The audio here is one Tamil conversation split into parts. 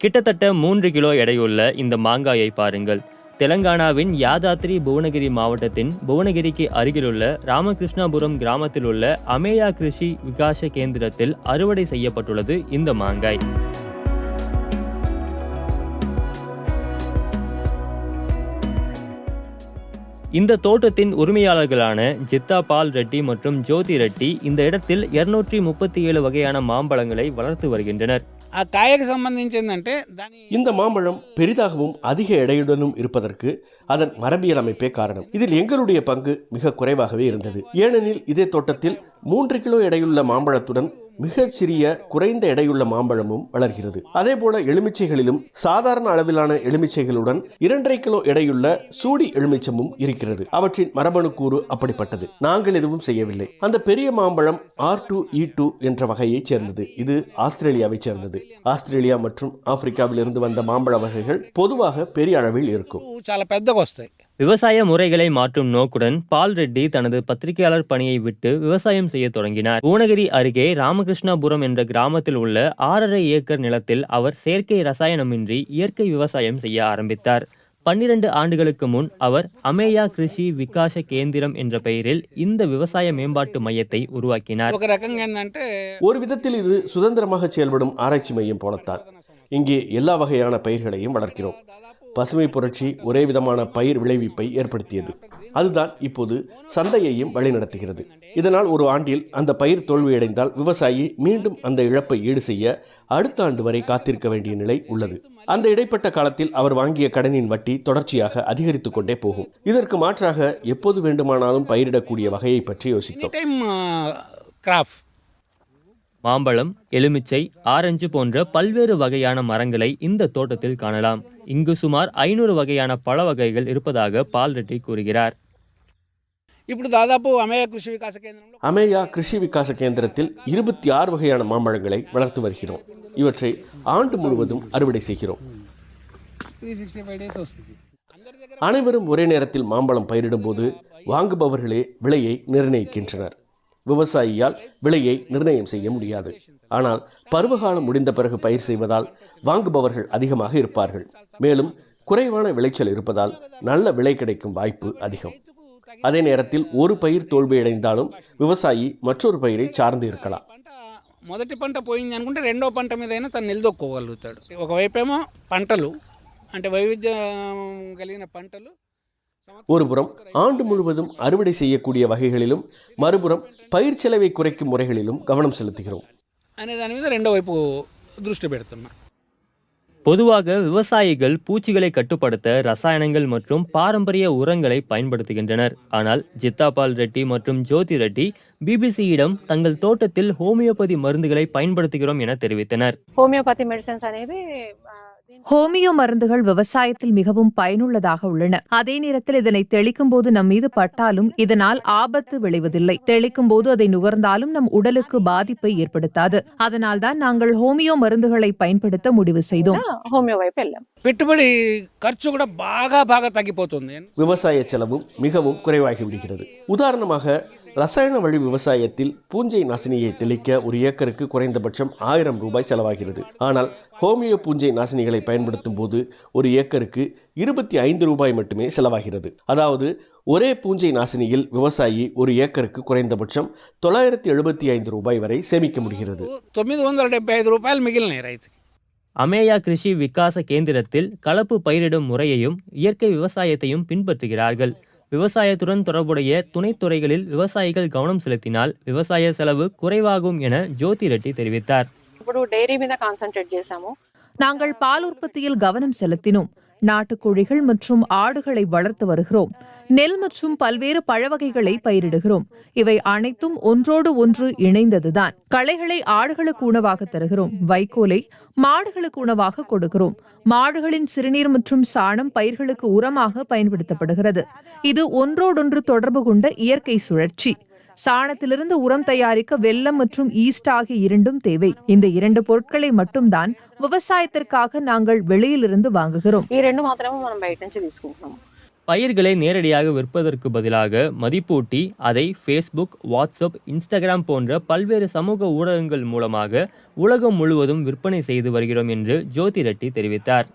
கிட்டத்தட்ட மூன்று கிலோ எடையுள்ள இந்த மாங்காயை பாருங்கள். தெலங்கானாவின் யாதாத்ரி புவனகிரி மாவட்டத்தின் புவனகிரிக்கு அருகிலுள்ள ராமகிருஷ்ணாபுரம் கிராமத்தில் உள்ள அமேயா கிருஷி விகாச கேந்திரத்தில் அறுவடை செய்யப்பட்டுள்ளது இந்த மாங்காய். இந்த தோட்டத்தின் உரிமையாளர்களான ஜித்தா பால் ரெட்டி மற்றும் ஜோதி ரெட்டி இந்த இடத்தில் இருநூற்றி முப்பத்தி ஏழு வகையான மாம்பழங்களை வளர்த்து வருகின்றனர். ఆ కాయకు సంబంధించిందంటే దాని இந்த மாம்பழம் பெரிதாகவும் அதிக எடையுடனும் இருப்பதற்கு அதன் மரபியல் அமைப்பே காரணம் இதில் எங்களுடைய பங்கு மிக குறைவாகவே இருந்தது ஏனெனில் இதே தோட்டத்தில் மூன்று கிலோ எடையுள்ள மாம்பழத்துடன் மிகச்சிறிய குறைந்த எடையுள்ள மாம்பழமும் வளர்கிறது. அதேபோல எலுமிச்சைகளிலும் சாதாரண அளவிலான எலுமிச்சைகளுடன் இரண்டரை கிலோ எடையுள்ள சூடி எலுமிச்சமும் இருக்கிறது. அவற்றின் மரபணு கூறு அப்படிப்பட்டது. நாங்கள் எதுவும் செய்யவில்லை. அந்த பெரிய மாம்பழம் ஆர் டூ இ டூ என்ற வகையைச் சேர்ந்தது. இது ஆஸ்திரேலியாவை சேர்ந்தது. ஆஸ்திரேலியா மற்றும் ஆப்பிரிக்காவில் இருந்து வந்த மாம்பழ வகைகள் பொதுவாக பெரிய அளவில் இருக்கும். விவசாய முறைகளை மாற்றும் நோக்குடன் பால் ரெட்டி தனது பத்திரிகையாளர் பணியை விட்டு விவசாயம் செய்ய தொடங்கினார். பூவனகிரி அருகே ராமகிருஷ்ணாபுரம் என்ற கிராமத்தில் உள்ள ஆறரை ஏக்கர் நிலத்தில் அவர் செயற்கை ரசாயனமின்றி இயற்கை விவசாயம் செய்ய ஆரம்பித்தார். பன்னிரண்டு ஆண்டுகளுக்கு முன் அவர் அமேயா கிருஷி விகாச கேந்திரம் என்ற பெயரில் இந்த விவசாய மேம்பாட்டு மையத்தை உருவாக்கினார். ஒரு விதத்தில் இது சுதந்திரமாக செயல்படும் ஆராய்ச்சி மையம் போலத்தான். இங்கே எல்லா வகையான பயிர்களையும் வளர்க்கிறோம். பசுமை புரட்சி ஒரே விதமான பயிர் விளைவிப்பை ஏற்படுத்தியது. அதுதான் இப்போது சந்தையையும் வழிநடத்துகிறது. இதனால் ஒரு ஆண்டில் அந்த பயிர் தோல்வியடைந்தால் விவசாயி மீண்டும் அந்த இழப்பை ஈடு செய்ய அடுத்த ஆண்டு வரை காத்திருக்க வேண்டிய நிலை உள்ளது. அந்த இடைப்பட்ட காலத்தில் அவர் வாங்கிய கடனின் வட்டி தொடர்ச்சியாக அதிகரித்து கொண்டே போகும். இதற்கு மாற்றாக எப்போது வேண்டுமானாலும் பயிரிடக்கூடிய வகையை பற்றி யோசித்தோம். Uh, மாம்பழம் எலுமிச்சை ஆரஞ்சு போன்ற பல்வேறு வகையான மரங்களை இந்த தோட்டத்தில் காணலாம் இங்கு சுமார் ஐநூறு வகையான பழ வகைகள் இருப்பதாக பால் ரெட்டி கூறுகிறார் ఇప్పుడు దాదాపు అమేయ కృషి వికాస కేంద్రంలో அமேயா கிருஷி விகாச கேந்திரத்தில் இருபத்தி ஆறு வகையான மாம்பழங்களை வளர்த்து வருகிறோம் இவற்றை ஆண்டு முழுவதும் அறுவடை செய்கிறோம் త్రీ సిక్స్టీ ఫైవ్ డేస్ వస్తుంది అందరి దగ్గర அனைவரும் ஒரே நேரத்தில் மாம்பழம் பயிரிடும்போது வாங்குபவர்களே விலையை நிர்ணயிக்கின்றனர் விவசாயியால் விலையை நிர்ணயம் செய்ய முடியாது ஆனால் பருவகாலம் முடிந்த பிறகு பயிர் செய்வதால் வாங்குபவர்கள் அதிகமாக இருப்பார்கள் மேலும் குறைவான விளைச்சல் இருப்பதால் நல்ல விலை கிடைக்கும் வாய்ப்பு அதிகம் அதே நேரத்தில் ஒரு பயிர் தோல்வியடைந்தாலும் விவசாயி மற்றொரு பயிரை சார்ந்து இருக்கலாம் పంట మొదటి పంట పోయింది అనుకుంటే రెండో పంట మీద అయినా తను నిలదొక్కోగలుగుతాడు ఒకవైపేమో పంటలు అంటే వైవిధ్యం కలిగిన పంటలు సంవత్సరం ஒருபுறம் ஆண்டு முழுவதும் அறுவடை செய்யக்கூடிய வகைகளிலும் மறுபுறம் பயிர் செலவை குறைக்கும் முறைகளிலும் கவனம் செலுத்துகிறோம் అనే దాని మీద రెండో వైపు దృష్టి పెడుతున్నా பொதுவாக விவசாயிகள் பூச்சிகளை கட்டுப்படுத்த ரசாயனங்கள் மற்றும் பாரம்பரிய உரங்களை பயன்படுத்துகின்றனர் ஆனால் ஜித்தாபால் ரெட்டி மற்றும் ஜோதி ரெட்டி பிபிசியிடம் தங்கள் தோட்டத்தில் ஹோமியோபதி மருந்துகளை பயன்படுத்துகிறோம் என தெரிவித்தனர் హోమియోపతి మెడిసిన్స్ అనేవి ఆ, దీని- ஹோமியோ மருந்துகள் விவசாயத்தில் மிகவும் பயனுள்ளதாக உள்ளன அதே நேரத்தில் இதனை தெளிக்கும் போது நம் மீது பட்டாலும் இதனால் ஆபத்து விளைவதில்லை தெளிக்கும் போது அதை நுகர்ந்தாலும் நம் உடலுக்கு பாதிப்பை ஏற்படுத்தாது அதனால்தான் நாங்கள் ஹோமியோ மருந்துகளை பயன்படுத்த முடிவு செய்தோம் హోమియో వైపు వెళ్ళాం పెట్టుబడి ఖర్చు కూడా బాగా బాగా తగ్గిపోతుంది விவசாய செலவும் மிகவும் குறைவாகி விடுகிறது உதாரணமாக ரசாயன வழி விவசாயத்தில் பூஞ்சை நாசினியை தெளிக்க ஒரு ஏக்கருக்கு குறைந்தபட்சம் ஆயிரம் ரூபாய் செலவாகிறது ஆனால் ஹோமியோ பூஞ்சை நாசினிகளை பயன்படுத்தும் போது ஒரு ஏக்கருக்கு இருபத்தி ஐந்து ரூபாய் மட்டுமே செலவாகிறது அதாவது ஒரே பூஞ்சை நாசினியில் விவசாயி ஒரு ஏக்கருக்கு குறைந்தபட்சம் தொள்ளாயிரத்தி எழுபத்தி ஐந்து ரூபாய் வரை சேமிக்க முடிகிறது తొమ్మిది వందల డెబ్బై ఐదు రూపాయలు మిగిలినాయి రైతుకి அமேயா கிருஷி விகாச கேந்திரத்தில் கலப்பு பயிரிடும் முறையையும் இயற்கை விவசாயத்தையும் பின்பற்றுகிறார்கள் விவசாயத்துடன் தொடர்புடைய துணைத்துறைகளில் விவசாயிகள் கவனம் செலுத்தினால் விவசாய செலவு குறைவாகும் என ஜோதி ரெட்டி தெரிவித்தார். நாங்கள் பால் உற்பத்தியில் கவனம் செலுத்தினோம். நாட்டுக்கோழிகள் மற்றும் ஆடுகளை வளர்த்து வருகிறோம். நெல் மற்றும் பல்வேறு பழவகைகளை பயிரிடுகிறோம். இவை அனைத்தும் ஒன்றோடு ஒன்று இணைந்ததுதான். களைகளை ஆடுகளுக்கு உணவாக தருகிறோம். வைக்கோலை மாடுகளுக்கு உணவாக கொடுக்கிறோம். மாடுகளின் சிறுநீர் மற்றும் சாணம் பயிர்களுக்கு உரமாக பயன்படுத்தப்படுகிறது. இது ஒன்றோடொன்று தொடர்பு கொண்ட இயற்கை சுழற்சி. சாணத்திலிருந்து உரம் தயாரிக்க வெல்லம் மற்றும் ஈஸ்ட் ஆகிய இரண்டும் தேவை இந்த இரண்டு பொருட்களை மட்டும்தான் விவசாயத்திற்காக நாங்கள் வெளியிலிருந்து வாங்குகிறோம் ఈ రెండు మాత్రమే మనం బయట నుంచి తీసుకుంటున్నాం பயிர்களை நேரடியாக விற்பதற்கு பதிலாக மதிப்பூட்டி அதை ஃபேஸ்புக் வாட்ஸ்அப் இன்ஸ்டாகிராம் போன்ற பல்வேறு சமூக ஊடகங்கள் மூலமாக உலகம் முழுவதும் விற்பனை செய்து வருகிறோம் என்று ஜோதி ரெட்டி தெரிவித்தார்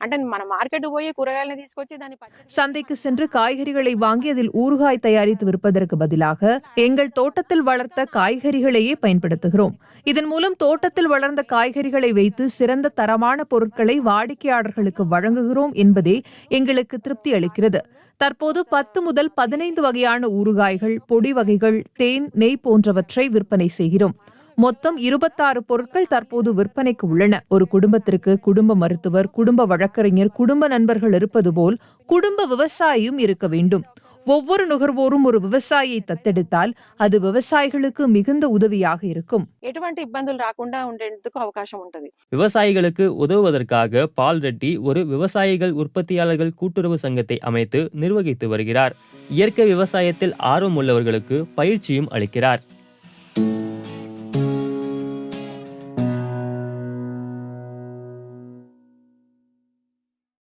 అంటే మన మార్కెట్ పోయి కూరగాయలని తీసుకొచ్చి దాన్ని పచ్చి- சந்தைக்கு சென்று காய்கறிகளை வாங்கி அதில் ஊறுகாய் தயாரித்து விற்பதற்கு பதிலாக எங்கள் தோட்டத்தில் வளர்த்த காய்கறிகளையே பயன்படுத்துகிறோம் இதன் மூலம் தோட்டத்தில் வளர்ந்த காய்கறிகளை வைத்து சிறந்த தரமான பொருட்களை வாடிக்கையாளர்களுக்கு வழங்குகிறோம் என்பதே எங்களுக்கு திருப்தி அளிக்கிறது தற்போது பத்து முதல் பதினைந்து வகையான ஊறுகாய்கள் பொடி வகைகள் தேன் நெய் போன்றவற்றை விற்பனை செய்கிறோம் மொத்தம் இருபத்தாறு பொருட்கள் தற்போது விற்பனைக்கு உள்ளன ஒரு குடும்பத்திற்கு குடும்ப மருத்துவர் குடும்ப வழக்கறிஞர் குடும்ப நண்பர்கள் இருப்பது போல் குடும்ப விவசாயியும் இருக்க வேண்டும் ஒவ்வொரு நுகர்வோரும் ஒரு விவசாயியை தத்தெடுத்தால் அது விவசாயிகளுக்கு மிகுந்த உதவியாக இருக்கும் ఎటువంటి ఇబ్బందులు రాకుండా ఉండేందుకు అవకాశం ఉంటది விவசாயிகளுக்கு உதவுவதற்காக பால் ரெட்டி ஒரு விவசாயிகள் உற்பத்தியாளர்கள் கூட்டுறவு சங்கத்தை அமைத்து நிர்வகித்து வருகிறார் இயற்கை விவசாயத்தில் ஆர்வம் உள்ளவர்களுக்கு பயிற்சியும் அளிக்கிறார்